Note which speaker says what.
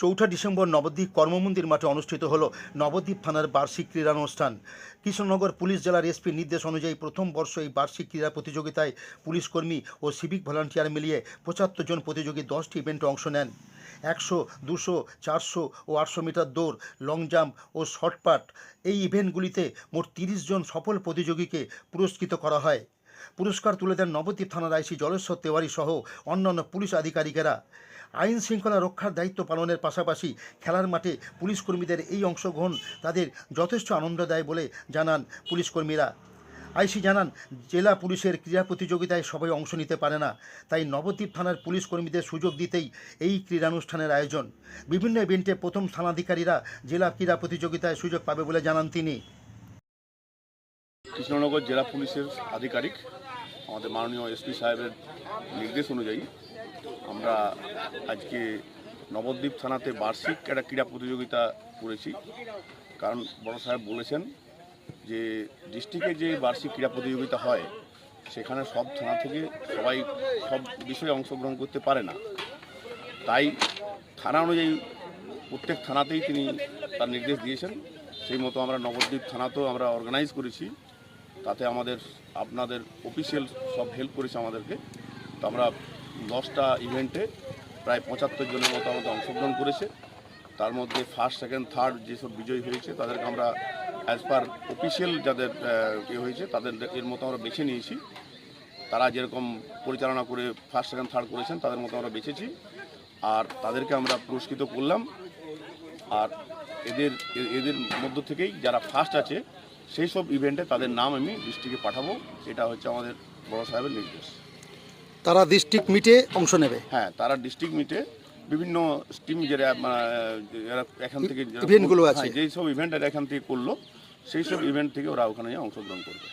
Speaker 1: চৌঠা ডিসেম্বর নবদ্বীপ কর্মমন্দির মাঠে অনুষ্ঠিত হল নবদ্বীপ থানার বার্ষিক ক্রীড়ানুষ্ঠান। কৃষ্ণনগর পুলিশ জেলার এসপির নির্দেশ অনুযায়ী প্রথম বর্ষ এই বার্ষিক ক্রীড়া প্রতিযোগিতায় পুলিশ কর্মী ও সিভিক ভলান্টিয়ার মিলিয়ে পঁচাত্তর জন প্রতিযোগী দশটি ইভেন্টে অংশ নেন। একশো, দুশো, চারশো ও আটশো মিটার দৌড়, লং জাম্প ও শর্টপাট এই ইভেন্টগুলিতে মোট তিরিশ জন সফল প্রতিযোগীকে পুরস্কৃত করা হয়। পুরস্কার তুলে দেন নবদ্বীপ থানার আইসি জলেশ্বর তেওয়ারি সহ অন্যান্য পুলিশ আধিকারিকেরা। আইন শৃঙ্খলা রক্ষার দায়িত্ব পালনের পাশাপাশি খেলার মাঠে পুলিশ কর্মীদের এই অংশগ্রহণ তাদের যথেষ্ট আনন্দ দেয় বলে জানান পুলিশ কর্মীরা আইসি জানান, জেলা পুলিশের ক্রীড়া প্রতিযোগিতায় সবাই অংশ নিতে পারে না, তাই নবদ্বীপ থানার পুলিশ কর্মীদের সুযোগ দিতেই এই ক্রীড়ানুষ্ঠানের আয়োজন। বিভিন্ন ইভেন্টে প্রথম স্থানাধিকারীরা জেলা ক্রীড়া প্রতিযোগিতায় সুযোগ পাবে বলে জানান তিনি।
Speaker 2: কৃষ্ণনগর জেলা পুলিশের আধিকারিক, আমাদের মাননীয় এসপি সাহেবের নির্দেশ অনুযায়ী আমরা আজকে নবদ্বীপ থানাতে বার্ষিক একটা ক্রীড়া প্রতিযোগিতা করেছি। কারণ বড় সাহেব বলেছেন যে, ডিস্ট্রিক্টে যে বার্ষিক ক্রীড়া প্রতিযোগিতা হয়, সেখানে সব থানা থেকে সবাই সব বিষয়ে অংশগ্রহণ করতে পারে না। তাই থানা অনুযায়ী প্রত্যেক থানাতেই তিনি তার নির্দেশ দিয়েছেন। সেই মতো আমরা নবদ্বীপ থানাতেও আমরা অর্গানাইজ করেছি। তাতে আমাদের, আপনাদের অফিসিয়াল সব হেল্প করেছে আমাদেরকে। তো আমরা দশটা ইভেন্টে প্রায় পঁচাত্তর জনের মতো আমাদের অংশগ্রহণ করেছে। তার মধ্যে ফার্স্ট সেকেন্ড থার্ড যেসব বিজয়ী হয়েছে, তাদেরকে আমরা অ্যাজ পার অফিসিয়াল যাদের ইয়ে হয়েছে, তাদের এর মতো আমরা বেছে নিয়েছি। তারা যেরকম পরিচালনা করে ফার্স্ট সেকেন্ড থার্ড করেছেন, তাদের মতো আমরা বেছেছি। আর তাদেরকে আমরা পুরস্কৃত করলাম। আর এদের এদের মধ্য থেকেই যারা ফার্স্ট আছে সেই সব ইভেন্টে তাদের নাম আমি ডিস্ট্রিক্টে পাঠাবো এটা হচ্ছে আমাদের বড় সাহেবের নির্দেশ।
Speaker 3: তারা ডিস্ট্রিক্ট মিটে অংশ নেবে?
Speaker 2: হ্যাঁ তারা ডিস্ট্রিক্ট মিটে বিভিন্ন স্টিম যারা এখান থেকে
Speaker 3: ইভেন্টগুলো আছে।
Speaker 2: হ্যাঁ, যেই সব ইভেন্ট এরা এখান থেকে করল সেই সব ইভেন্ট থেকে ওরা ওখানে অংশগ্রহণ করবে।